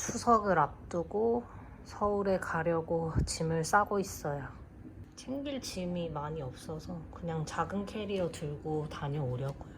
추석을 앞두고 서울에 가려고 짐을 싸고 있어요. 챙길 짐이 많이 없어서 그냥 작은 캐리어 들고 다녀오려고요.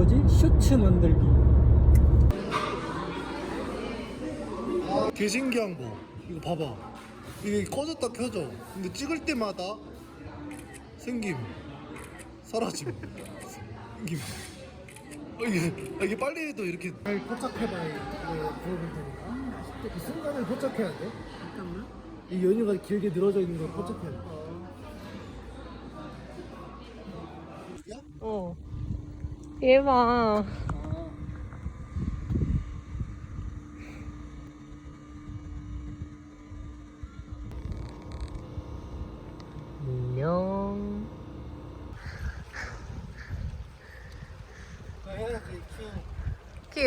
그 뭐지? 셔츠 만들기. 개 신기한 거 이거 봐봐 이게 꺼졌다 켜져 근데 찍을 때마다 생김 사라짐 생김 아, 이게, 아, 이게 빨리 해도 이렇게 잘 포착해봐야 네, 보여줄 테니까. 그 순간을 포착해야 돼. 잠깐만. 이 연유가 길게 늘어져 있는 걸 포착해야 돼. 어. 얘 봐. 안녕. 해야지, 큐. 큐.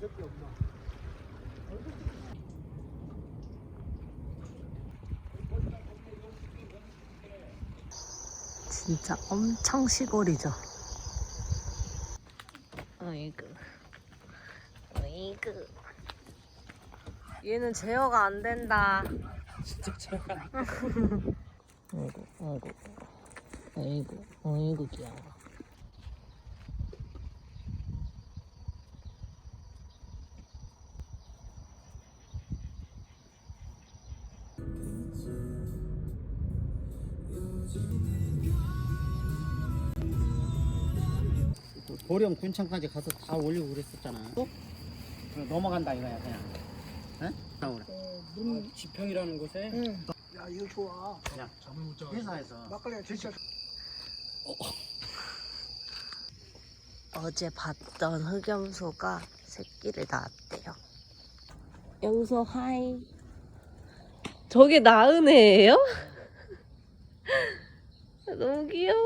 이렇게 없나? 진짜 엄청 시골이죠. 어이구. 어이구. 얘는 제어가 안 된다. 진짜 잘. 어이구, 어이구. 어이구, 어이구, 귀여워. 보령 군청까지 가서 다 올리고 그랬었잖아. 또? 넘어간다 이거야 그냥. 응? 나오라. 문 지평이라는 곳에. 야 이거 좋아. 그냥 잠을 못 자. 회사에서. 막걸리가 진짜. 어제 봤던 흑염소가 새끼를 낳았대요. 염소 하이. 저게 낳은 애예요? 너무 귀여워.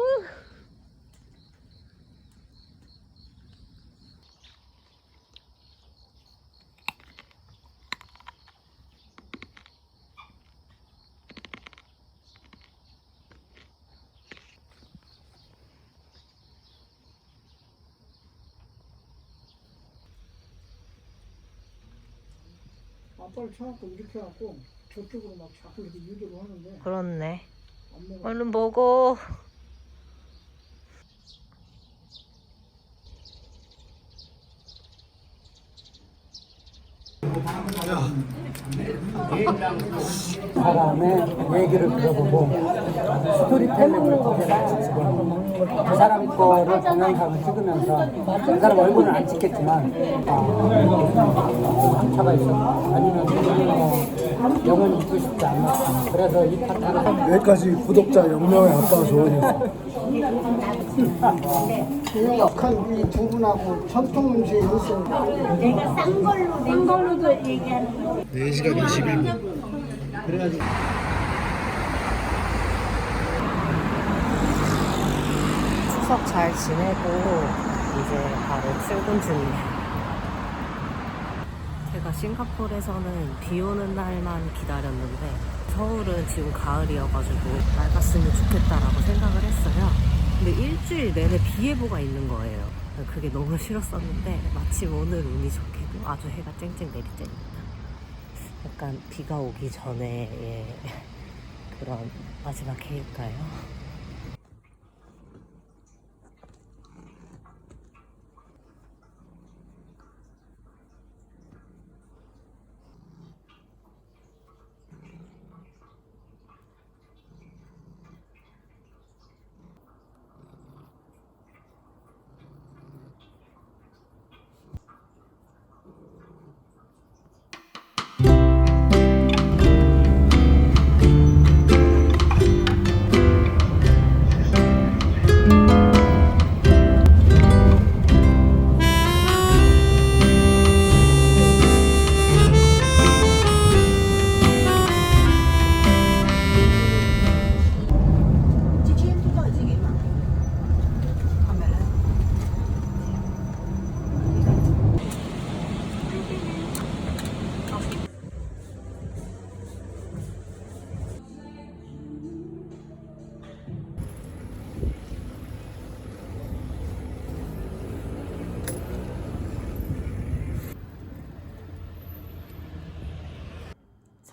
아빠를 쳐갖고 이렇게 해갖고 저쪽으로 막 자꾸 이렇게 유도를 하는데 그렇네. 안 먹어. 얼른 먹어. 사람의 얘기를 들어보고 찍고 그 사람 거를 동영상을 찍으면서 그 사람 얼굴은 안 찍겠지만 아, 상처가 있어 아니면 뭐 영원히 잊고 싶지 않나 그래서 이 파트는 여기까지 구독자 0명의 아빠 조언이었어 약한 이두 분하고 전통 음식이 있어요. 내가 싼 걸로 낸 걸로도 얘기하는 거. 4시간 21분 그래가지고 추석 잘 지내고 이제 바로 출근 중이에요. 제가 싱가포르에서는 비 오는 날만 기다렸는데 서울은 지금 가을이어가지고 맑았으면 좋겠다라고 생각을 했어요. 근데 일주일 내내 비 예보가 있는 거예요. 그게 너무 싫었었는데 마침 오늘 운이 좋게도 아주 해가 쨍쨍 내릴 때입니다. 약간 비가 오기 전에 예, 그런 마지막 해일까요?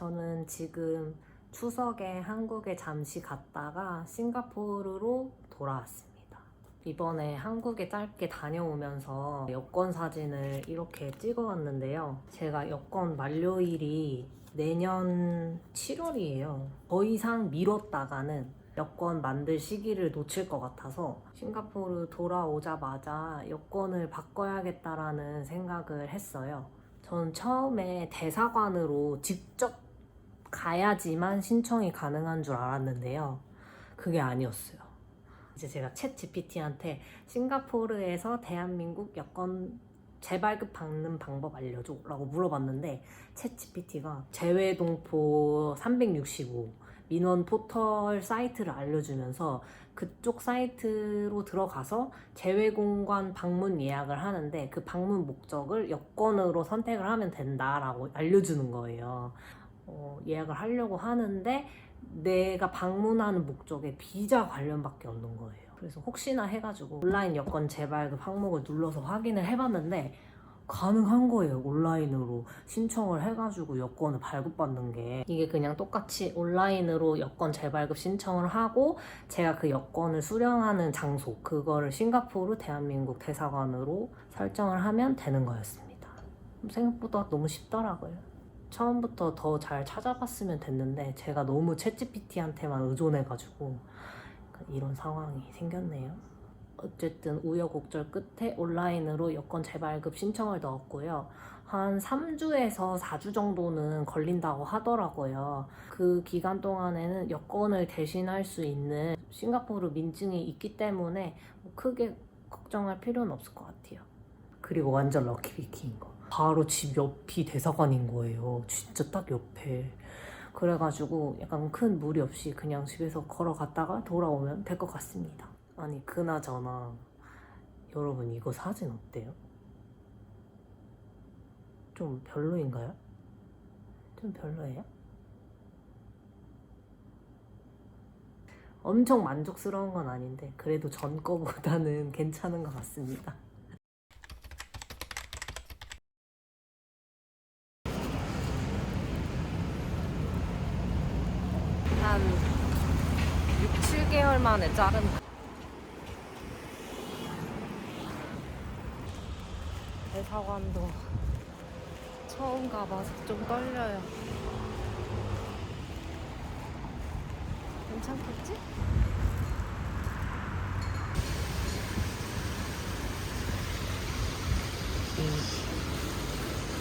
저는 지금 추석에 한국에 잠시 갔다가 싱가포르로 돌아왔습니다. 이번에 한국에 짧게 다녀오면서 여권 사진을 이렇게 찍어왔는데요. 제가 여권 만료일이 내년 7월이에요. 더 이상 미뤘다가는 여권 만들 시기를 놓칠 것 같아서 싱가포르 돌아오자마자 여권을 바꿔야겠다라는 생각을 했어요. 전 처음에 대사관으로 직접 가야지만 신청이 가능한 줄 알았는데요. 그게 아니었어요. 이제 제가 챗 GPT한테 싱가포르에서 대한민국 여권 재발급 받는 방법 알려줘 라고 물어봤는데 챗 GPT가 재외동포 365 민원 포털 사이트를 알려주면서 그쪽 사이트로 들어가서 재외공관 방문 예약을 하는데 그 방문 목적을 여권으로 선택을 하면 된다라고 알려주는 거예요. 어, 예약을 하려고 하는데 내가 방문하는 목적에 비자 관련밖에 없는 거예요. 그래서 혹시나 해가지고 온라인 여권 재발급 항목을 눌러서 확인을 해봤는데 가능한 거예요. 온라인으로 신청을 해가지고 여권을 발급받는 게 이게 그냥 똑같이 온라인으로 여권 재발급 신청을 하고 제가 그 여권을 수령하는 장소 그거를 싱가포르 대한민국 대사관으로 설정을 하면 되는 거였습니다. 생각보다 너무 쉽더라고요. 처음부터 더 잘 찾아봤으면 됐는데 제가 너무 챗GPT한테만 의존해가지고 이런 상황이 생겼네요. 어쨌든 우여곡절 끝에 온라인으로 여권 재발급 신청을 넣었고요. 한 3주에서 4주 정도는 걸린다고 하더라고요. 그 기간 동안에는 여권을 대신할 수 있는 싱가포르 민증이 있기 때문에 뭐 크게 걱정할 필요는 없을 것 같아요. 그리고 완전 럭키비키인 거. 바로 집 옆이 대사관인 거예요. 진짜 딱 옆에. 그래가지고 약간 큰 무리 없이 그냥 집에서 걸어갔다가 돌아오면 될 것 같습니다. 아니, 그나저나, 여러분 이거 사진 어때요? 좀 별로인가요? 좀 별로예요? 엄청 만족스러운 건 아닌데, 그래도 전 거보다는 괜찮은 것 같습니다. 한 6, 7개월 만에 자른 대사관도 처음 가봐서 좀 떨려요. 괜찮겠지?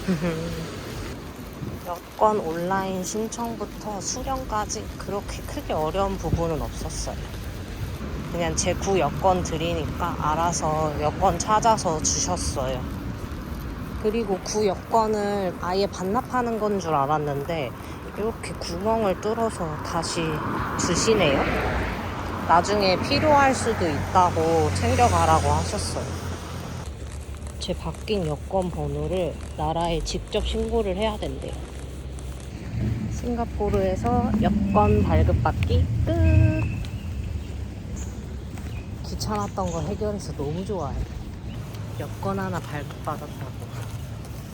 여권 온라인 신청부터 수령까지 그렇게 크게 어려운 부분은 없었어요. 그냥 제 구 여권 드리니까 알아서 여권 찾아서 주셨어요. 그리고 구 여권을 아예 반납하는 건 줄 알았는데 이렇게 구멍을 뚫어서 다시 주시네요. 나중에 필요할 수도 있다고 챙겨가라고 하셨어요. 제 바뀐 여권 번호를 나라에 직접 신고를 해야 된대요. 싱가포르에서 여권 발급받기 끝! 귀찮았던 거 해결해서 너무 좋아요. 여권 하나 발급받았다고.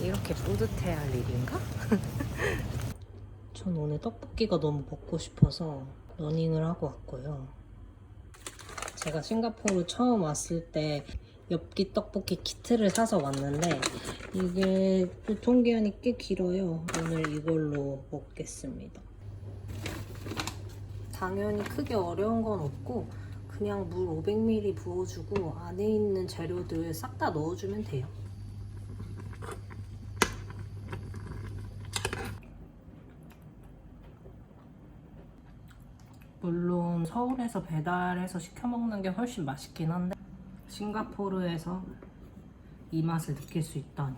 이렇게 뿌듯해 할 일인가? 전 오늘 떡볶이가 너무 먹고 싶어서 러닝을 하고 왔고요. 제가 싱가포르 처음 왔을 때 엽기 떡볶이 키트를 사서 왔는데 이게 유통기한이 꽤 길어요. 오늘 이걸로 먹겠습니다. 당연히 크게 어려운 건 없고 그냥 물 500ml 부어주고 안에 있는 재료들 싹 다 넣어주면 돼요. 물론 서울에서 배달해서 시켜 먹는 게 훨씬 맛있긴 한데 싱가포르에서 이 맛을 느낄 수 있다니.